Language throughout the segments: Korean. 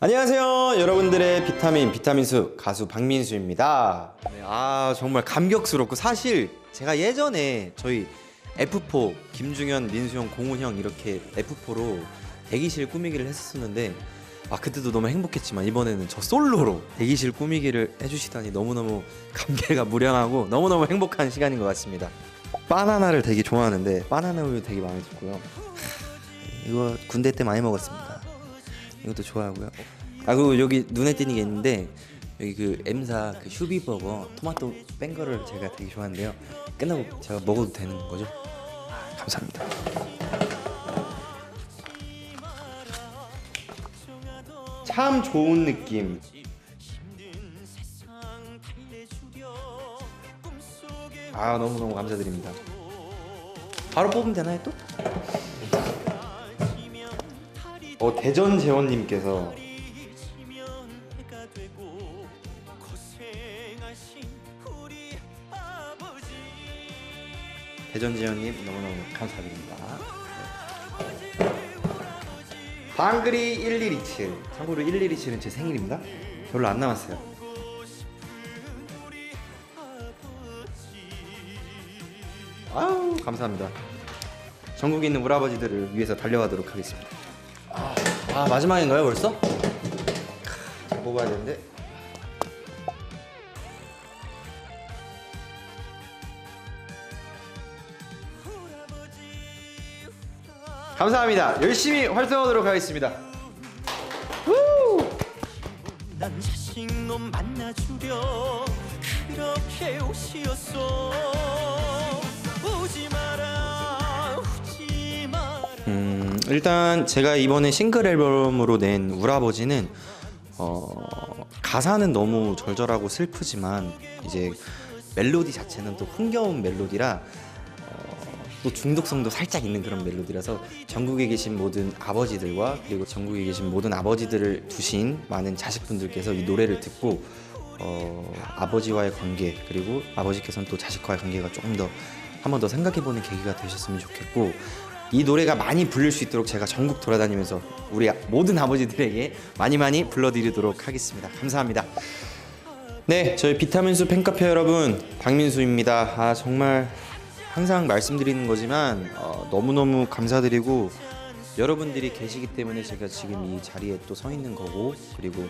안녕하세요 여러분들의 비타민 비타민수 가수 박민수입니다. 네, 아 정말 감격스럽고 사실 제가 예전에 저희 F4 김중현 민수형 공훈형 이렇게 F4로 대기실 꾸미기를 했었는데 아 그때도 너무 행복했지만 이번에는 저 솔로로 대기실 꾸미기를 해주시다니 너무너무 감개가 무량하고 너무너무 행복한 시간인 것 같습니다. 바나나를 되게 좋아하는데 바나나 우유 되게 들고요. 하, 이거 군대 때 많이 먹었습니다 이것도 좋아하고요. 아 그리고 여기 눈에 띄는 게 있는데 여기 그 M사 그 슈비 버거 토마토 뺀 거를 제가 되게 좋아하는데요. 끝나고 제가 먹어도 되는 거죠? 아, 감사합니다. 참 좋은 느낌. 아 너무 너무 감사드립니다. 바로 뽑으면 되나요 또? 어 대전 재원님께서 대전 재원님 너무너무 감사드립니다. 방글이 1127 참고로 1127은 제 생일입니다. 별로 안 남았어요. 아우 감사합니다. 전국에 있는 우리 아버지들을 위해서 달려가도록 하겠습니다. 아 마지막인가요 벌써? 잘 뽑아야 되는데. 감사합니다. 열심히 활동하도록 하겠습니다. 난 자식놈 만나주려 그렇게 오시었어. 오지 마라 오지 마라. 음, 일단 제가 이번에 싱글 앨범으로 낸 우라버지는 어, 가사는 너무 절절하고 슬프지만 이제 멜로디 자체는 또 흥겨운 멜로디라 어, 또 중독성도 살짝 있는 그런 멜로디라서 전국에 계신 모든 아버지들과 그리고 전국에 계신 모든 아버지들을 두신 많은 자식분들께서 이 노래를 듣고 어, 아버지와의 관계 그리고 아버지께서는 또 자식과의 관계가 조금 더 한 번 더 생각해보는 계기가 되셨으면 좋겠고 이 노래가 많이 불릴 수 있도록 제가 전국 돌아다니면서 우리 모든 아버지들에게 많이 많이 불러드리도록 하겠습니다. 감사합니다. 네, 저희 비타민수 팬카페 여러분 박민수입니다. 아 정말 항상 말씀드리는 거지만 어, 너무너무 감사드리고 여러분들이 계시기 때문에 제가 지금 이 자리에 또 서 있는 거고 그리고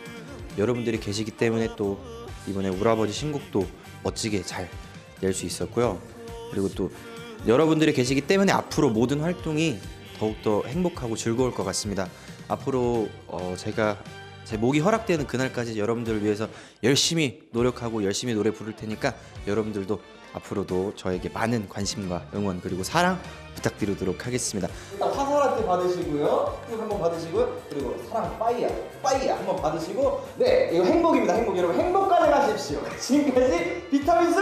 여러분들이 계시기 때문에 또 이번에 우라버지 신곡도 멋지게 잘 낼 수 있었고요. 그리고 또 여러분들이 계시기 때문에 앞으로 모든 활동이 더욱더 행복하고 즐거울 것 같습니다. 앞으로 어, 제가 제 목이 허락되는 그날까지 여러분들을 위해서 열심히 노력하고 열심히 노래 부를 테니까 여러분들도 앞으로도 저에게 많은 관심과 응원 그리고 사랑 부탁드리도록 하겠습니다. 화살한테 받으시고요. 쭉 한번 받으시고요. 그리고 사랑 빠이야 빠이야 한번 받으시고 네 이거 행복입니다. 행복 여러분 행복 가져가십시오. 지금까지 비타민